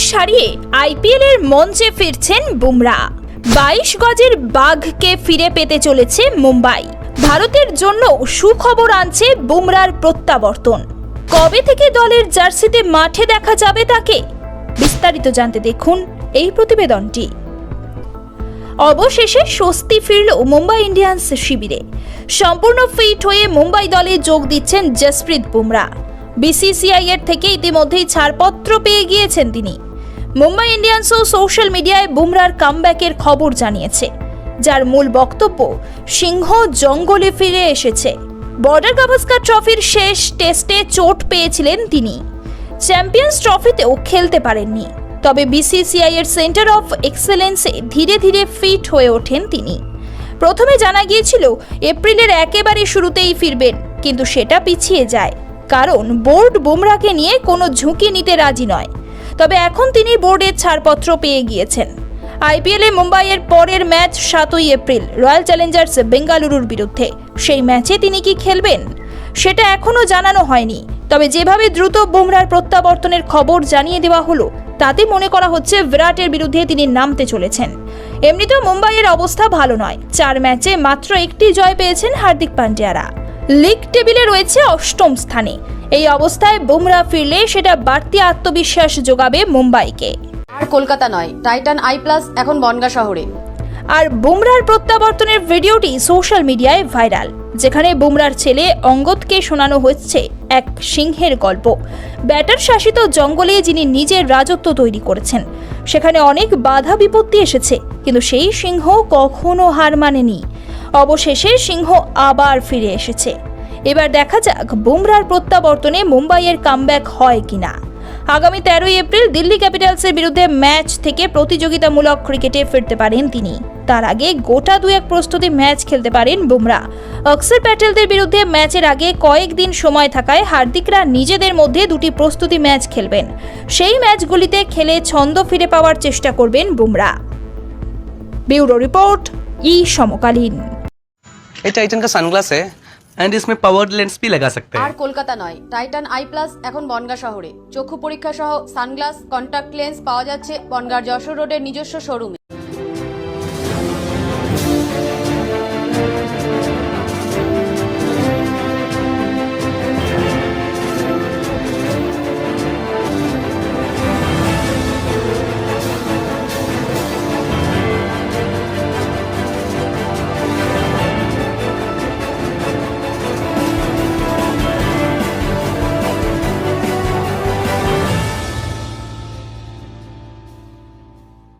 সারিয়ে আইপিএল এর মঞ্চে ফিরছেন বুমরা। বাইশ গজের বাঘকে ফিরে পেতে চলেছে মুম্বাই। ভারতের জন্য সুখবর আনছে বুমরার প্রত্যাবর্তন। কবে থেকে দলের জার্সিতে মাঠে দেখা যাবে তাকে? বিস্তারিত জানতে দেখুন এই প্রতিবেদনটি। অবশেষে স্বস্তি ফিরল মুম্বাই ইন্ডিয়ান্স শিবিরে। সম্পূর্ণ ফিট হয়ে মুম্বাই দলে যোগ দিচ্ছেন জসপ্রীত বুমরা। বিসিসিআই এর থেকে ইতিমধ্যেই ছাড়পত্র পেয়ে গিয়েছেন তিনি। মুম্বাই ইন্ডিয়ান্সও সোশ্যাল মিডিয়ায় বুমরার কামব্যাকের খবর জানিয়েছে, যার মূল বক্তব্য, সিংহ জঙ্গলে ফিরে এসেছে। বর্ডার গাভাস্কার ট্রফির শেষ টেস্টে চোট পেয়েছিলেন তিনি। চ্যাম্পিয়ন্স ট্রফিতেও খেলতে পারেননি, তবে বিসিসিআই এর সেন্টার অফ এক্সেলেন্সে ধীরে ধীরে ফিট হয়ে ওঠেন তিনি। প্রথমে জানা গিয়েছিল, এপ্রিলের একেবারে শুরুতেই ফিরবেন, কিন্তু সেটা পিছিয়ে যায়, কারণ বোর্ড বুমরাকে নিয়ে কোনো ঝুঁকি নিতে রাজি নয়। তবে এখন তিনি বোর্ডের ছাড়পত্র পেয়ে গিয়েছেন। আইপিএলে মুম্বাইয়ের পরের ম্যাচ সাতই এপ্রিল, রয়্যাল চ্যালেঞ্জার্স বেঙ্গালুরুর বিরুদ্ধে। সেই ম্যাচে তিনি কি খেলবেন? সেটা এখনও জানানো হয়নি। তবে যেভাবে দ্রুত বুমরার প্রত্যাবর্তনের খবর জানিয়ে দেওয়া হলো, তাতে মনে করা হচ্ছে বিরাটের বিরুদ্ধে তিনি নামতে চলেছেন। এমনিতেও মুম্বাইয়ের অবস্থা ভালো নয়। চার ম্যাচে মাত্র একটি জয় পেয়েছেন হার্দিক পান্ডিয়ারা। লিগ টেবিলে রয়েছে অষ্টম স্থানে। এই অবস্থায় বুমরা ফিরলে সেটা বাড়তি আত্মবিশ্বাস যোগাবে মুম্বাইকে। আর কলকাতা নয় টাইটান আই প্লাস এখন বনগা শহরে। আর বুমরার প্রত্যাবর্তনের ভিডিওটি সোশ্যাল মিডিয়ায় ভাইরাল যেখানে বুমরার ছেলে অঙ্গদকে শোনানো হচ্ছে এক সিংহের গল্প। ব্যাটার শাসিত জঙ্গলে যিনি নিজের রাজত্ব তৈরি করেছেন সেখানে অনেক বাধা বিপত্তি এসেছে কিন্তু সেই সিংহ কখনো হার মানেনি। অবশেষে সিংহ আবার ফিরে এসেছে। এবার দেখা যাক বুমরার প্রত্যাবর্তনে মুম্বাইয়ের কামব্যাক হয় কিনা। আগামী তেরোই এপ্রিল দিল্লি ক্যাপিটালসের বিরুদ্ধে ম্যাচ থেকে প্রতিযোগিতামূলক ক্রিকেটে ফিরতে পারেন তিনি। তার আগে গোটা দুয়েক প্রস্তুতি ম্যাচ খেলতে পারেন বুমরা। অক্সর প্যাটেলদের বিরুদ্ধে ম্যাচের আগে কয়েকদিন সময় থাকায় হার্দিকরা নিজেদের মধ্যে দুটি প্রস্তুতি ম্যাচ খেলবেন। সেই ম্যাচগুলিতে খেলে ছন্দ ফিরে পাওয়ার চেষ্টা করবেন বুমরা। ব্যুরো রিপোর্ট, ই সমকালীন। ये टाइटन का सनग्लास है एंड इसमें पावर लेंस भी लगा सकते আর हैं কলকাতা নয় টাইটান আই প্লাস এখন বনগা শহরে চক্ষু পরীক্ষা সহ সানগ্লাস কন্টাক্ট লেন্স পাওয়া যাচ্ছে বনগার যশোর রোডের নিজস্ব শোরুমে